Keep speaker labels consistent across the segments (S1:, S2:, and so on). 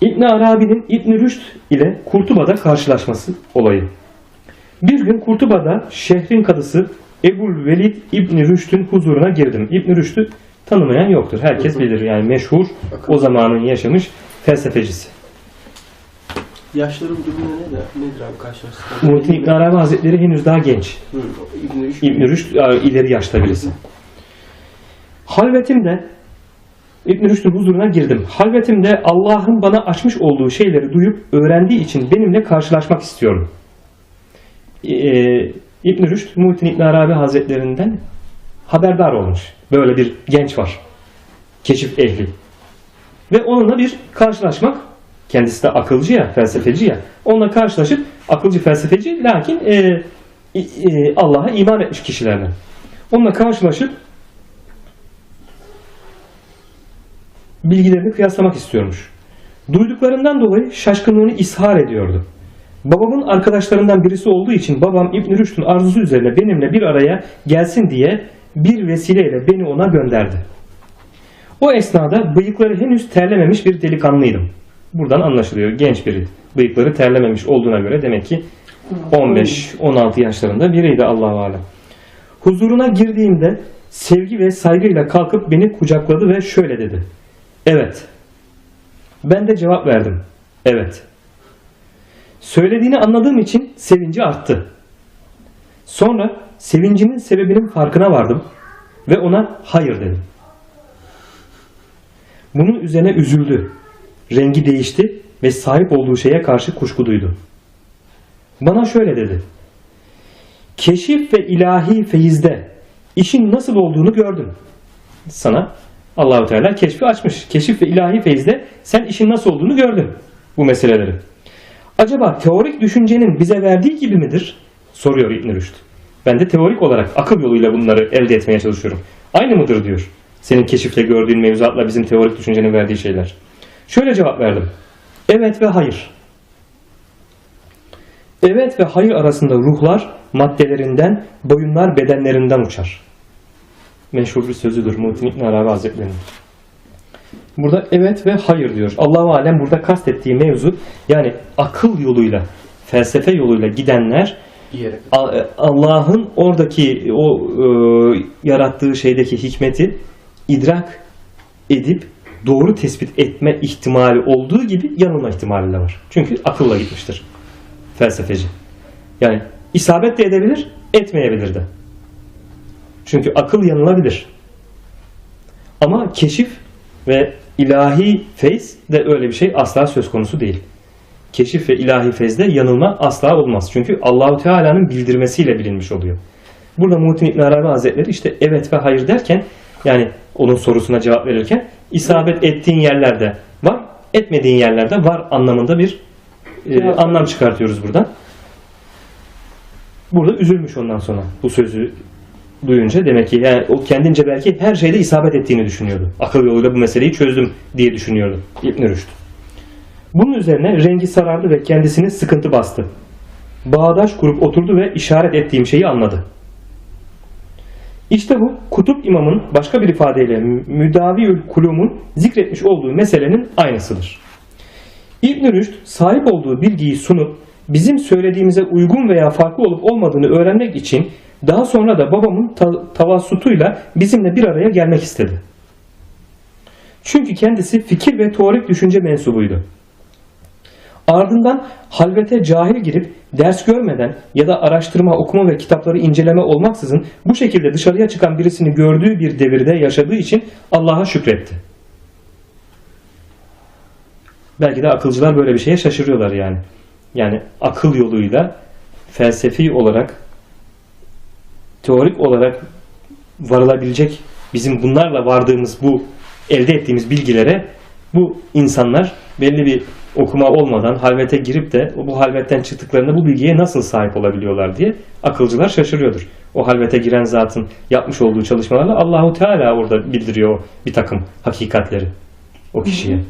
S1: İbn Arabi'nin İbn Rüşd ile Kurtuba'da karşılaşması olayı. Bir gün Kurtuba'da şehrin kadısı Ebul Velid İbn Rüşd'ün huzuruna girdim. İbn Rüşd'ü tanımayan yoktur. Herkes bilir yani meşhur o zamanın yaşamış felsefecisi.
S2: Yaşların durumu ne de nedir abi karşılaştıkları?
S1: Muhittin İbn Arabi Hazretleri henüz daha genç.
S2: Hı, İbn Rüşd.
S1: İbn Rüşd e, ileri yaşta birisi. Halvetimde İbn Rüşd'ün huzuruna girdim. Halvetimde Allah'ın bana açmış olduğu şeyleri duyup öğrendiği için benimle karşılaşmak istiyorum. Ee, İbn Rüşd Muhittin İbn Arabi Hazretlerinden haberdar olmuş. Böyle bir genç var. Keşif ehli. Ve onunla bir karşılaşmak kendisi de akılcı ya, felsefeci ya. Onunla karşılaşıp akılcı felsefeci lakin e, e, Allah'a iman etmiş kişilerden. Onunla karşılaşıp bilgilerini kıyaslamak istiyormuş. Duyduklarından dolayı şaşkınlığını ishar ediyordu. Babamın arkadaşlarından birisi olduğu için babam İbn Rüşd'ün arzusu üzerine benimle bir araya gelsin diye bir vesileyle beni ona gönderdi. O esnada bıyıkları henüz terlememiş bir delikanlıydım. Buradan anlaşılıyor genç biri. Bıyıkları terlememiş olduğuna göre demek ki 15-16 yaşlarında biriydi Allahu alem. Huzuruna girdiğimde sevgi ve saygıyla kalkıp beni kucakladı ve şöyle dedi. Evet. Ben de cevap verdim. Evet. Söylediğini anladığım için sevinci arttı. Sonra sevincinin sebebinin farkına vardım ve ona hayır dedim. Bunun üzerine üzüldü. Rengi değişti ve sahip olduğu şeye karşı kuşku duydu. Bana şöyle dedi. Keşif ve ilahi feyizde işin nasıl olduğunu gördüm. Sana Allahu Teala keşfi açmış. Keşif ve ilahi feyizde sen işin nasıl olduğunu gördün bu meseleleri. Acaba teorik düşüncenin bize verdiği gibi midir? Soruyor İbn Rüşd. Ben de teorik olarak akıl yoluyla bunları elde etmeye çalışıyorum. Aynı mıdır diyor. Senin keşifle gördüğün mevzuatla bizim teorik düşüncenin verdiği şeyler. Şöyle cevap verdim. Evet ve hayır. Evet ve hayır arasında ruhlar maddelerinden, boyunlar bedenlerinden uçar. Meşhur bir sözüdür Muhittin İbn Arabi Hazretleri'nin. Burada evet ve hayır diyor. Allahu alem burada kastettiği mevzu yani akıl yoluyla, felsefe yoluyla gidenler e, Allah'ın oradaki o e, yarattığı şeydeki hikmeti idrak edip doğru tespit etme ihtimali olduğu gibi yanılma ihtimali de var. Çünkü akılla gitmiştir felsefeci. Yani isabet de edebilir, etmeyebilir de. Çünkü akıl yanılabilir. Ama keşif ve ilahi feyz de öyle bir şey asla söz konusu değil. Keşif ve ilahi feyzde yanılma asla olmaz. Çünkü Allahu Teala'nın bildirmesiyle bilinmiş oluyor. Burada Muhittin İbn Arabi Hazretleri işte evet ve hayır derken yani onun sorusuna cevap verirken isabet ettiğin yerlerde var, etmediğin yerlerde var anlamında bir e, anlam çıkartıyoruz buradan. Burada üzülmüş ondan sonra bu sözü duyunca demek ki yani o kendince belki her şeyde isabet ettiğini düşünüyordu. Akıl yoluyla bu meseleyi çözdüm diye düşünüyordu İbn Rüşd. Bunun üzerine rengi sarardı ve kendisini sıkıntı bastı. Bağdaş kurup oturdu ve işaret ettiğim şeyi anladı. İşte bu Kutup İmam'ın başka bir ifadeyle Müdaviül Kulum'un zikretmiş olduğu meselenin aynısıdır. İbn Rüşd sahip olduğu bilgiyi sunup bizim söylediğimize uygun veya farklı olup olmadığını öğrenmek için daha sonra da babamın ta- tavassutuyla bizimle bir araya gelmek istedi. Çünkü kendisi fikir ve teorik düşünce mensubuydu. Ardından halvete cahil girip ders görmeden ya da araştırma, okuma ve kitapları inceleme olmaksızın bu şekilde dışarıya çıkan birisini gördüğü bir devirde yaşadığı için Allah'a şükretti. Belki de akılcılar böyle bir şeye şaşırıyorlar yani. Yani akıl yoluyla felsefi olarak teorik olarak varılabilecek bizim bunlarla vardığımız bu elde ettiğimiz bilgilere bu insanlar belli bir okuma olmadan halvete girip de bu halvetten çıktıklarında bu bilgiye nasıl sahip olabiliyorlar diye akılcılar şaşırıyordur. O halvete giren zatın yapmış olduğu çalışmalarla Allahu Teala orada bildiriyor bir takım hakikatleri o kişiye.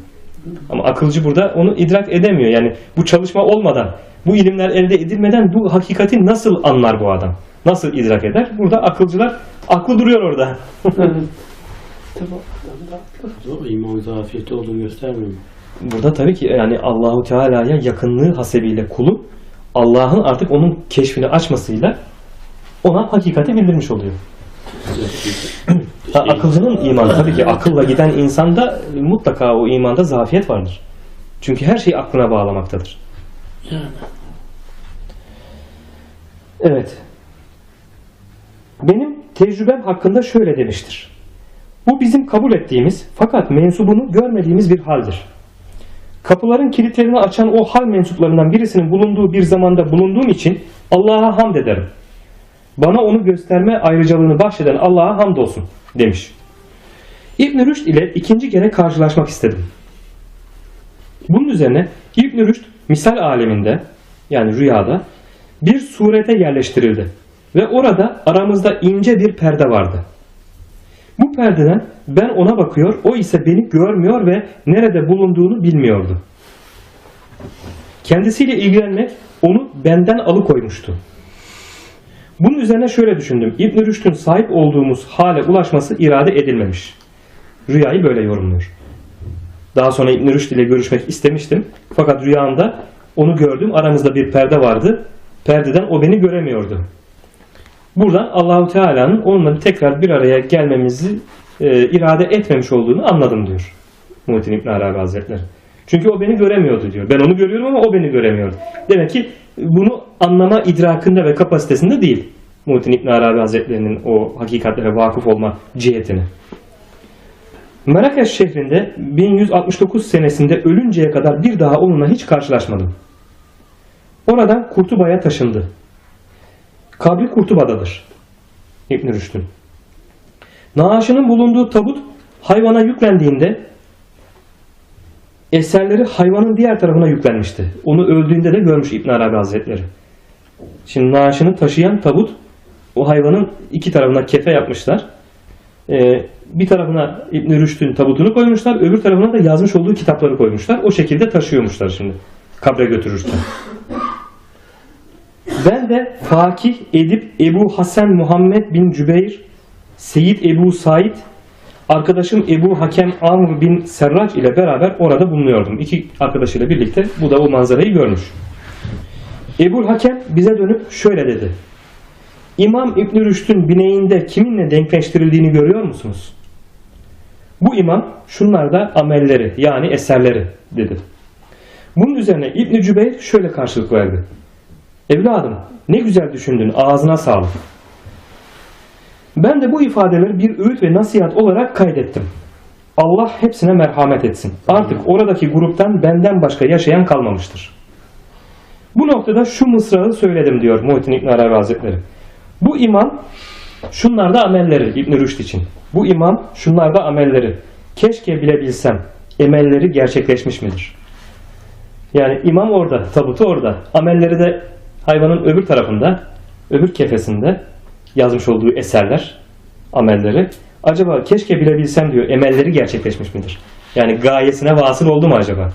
S1: Ama akılcı burada onu idrak edemiyor. Yani bu çalışma olmadan, bu ilimler elde edilmeden bu hakikati nasıl anlar bu adam? Nasıl idrak eder? Burada akılcılar aklı duruyor orada.
S3: İman zafiyeti olduğunu göstermiyor mu?
S1: Burada tabii ki yani Allahu Teala'ya yakınlığı hasebiyle kulun Allah'ın artık onun keşfini açmasıyla ona hakikati bildirmiş oluyor. Ha, akılcının imanı tabii ki akılla giden insanda mutlaka o imanda zafiyet vardır. Çünkü her şey aklına bağlamaktadır.
S3: Yani.
S1: Evet. Benim tecrübem hakkında şöyle demiştir. Bu bizim kabul ettiğimiz fakat mensubunu görmediğimiz bir haldir. Kapıların kilitlerini açan o hal mensuplarından birisinin bulunduğu bir zamanda bulunduğum için Allah'a hamd ederim. Bana onu gösterme ayrıcalığını bahşeden Allah'a hamdolsun demiş. İbn Rüşd ile ikinci kere karşılaşmak istedim. Bunun üzerine İbn Rüşd misal aleminde yani rüyada bir surete yerleştirildi ve orada aramızda ince bir perde vardı. Bu perdeden ben ona bakıyor, o ise beni görmüyor ve nerede bulunduğunu bilmiyordu. Kendisiyle ilgilenmek onu benden alıkoymuştu. Bunun üzerine şöyle düşündüm. İbn Rüşd'ün sahip olduğumuz hale ulaşması irade edilmemiş. Rüyayı böyle yorumluyor. Daha sonra İbn Rüşd ile görüşmek istemiştim. Fakat rüyamda onu gördüm. Aramızda bir perde vardı. Perdeden o beni göremiyordu. Buradan Allahu Teala'nın onunla tekrar bir araya gelmemizi e, irade etmemiş olduğunu anladım diyor. Muhittin İbn Arabi Hazretleri. Çünkü o beni göremiyordu diyor. Ben onu görüyorum ama o beni göremiyordu. Demek ki bunu anlama idrakında ve kapasitesinde değil. Muhittin İbn Arabi Hazretleri'nin o hakikatlere vakıf olma cihetini. Marrakeş şehrinde 1169 senesinde ölünceye kadar bir daha onunla hiç karşılaşmadım. Oradan Kurtuba'ya taşındı. Kabri Kurtuba'dadır. İbn Rüşd'ün. Naaşının bulunduğu tabut hayvana yüklendiğinde eserleri hayvanın diğer tarafına yüklenmişti. Onu öldüğünde de görmüş İbn Arabi Hazretleri. Şimdi naaşını taşıyan tabut o hayvanın iki tarafına kefe yapmışlar. Ee, bir tarafına İbn Rüşd'ün tabutunu koymuşlar, öbür tarafına da yazmış olduğu kitapları koymuşlar. O şekilde taşıyormuşlar şimdi kabre götürürken. Ben de Fakih Edip Ebu Hasan Muhammed bin Cübeyr, Seyit Ebu Said, arkadaşım Ebu Hakem Amr bin Serrac ile beraber orada bulunuyordum. İki arkadaşıyla birlikte bu da o manzarayı görmüş. Ebu Hakem bize dönüp şöyle dedi. İmam İbn Rüşd'ün bineğinde kiminle denkleştirildiğini görüyor musunuz? Bu imam şunlarda amelleri yani eserleri dedi. Bunun üzerine İbn Cübeyr şöyle karşılık verdi. Evladım ne güzel düşündün ağzına sağlık. Ben de bu ifadeleri bir öğüt ve nasihat olarak kaydettim. Allah hepsine merhamet etsin. Artık oradaki gruptan benden başka yaşayan kalmamıştır. Bu noktada şu mısrağı söyledim diyor Muhittin İbn Arabi Hazretleri. Bu imam şunlarda amelleri İbn Rüşd için. Bu imam şunlarda amelleri. Keşke bilebilsem emelleri gerçekleşmiş midir? Yani imam orada, tabutu orada. Amelleri de hayvanın öbür tarafında, öbür kefesinde yazmış olduğu eserler, amelleri. Acaba keşke bilebilsem diyor emelleri gerçekleşmiş midir? Yani gayesine vasıl oldu mu acaba?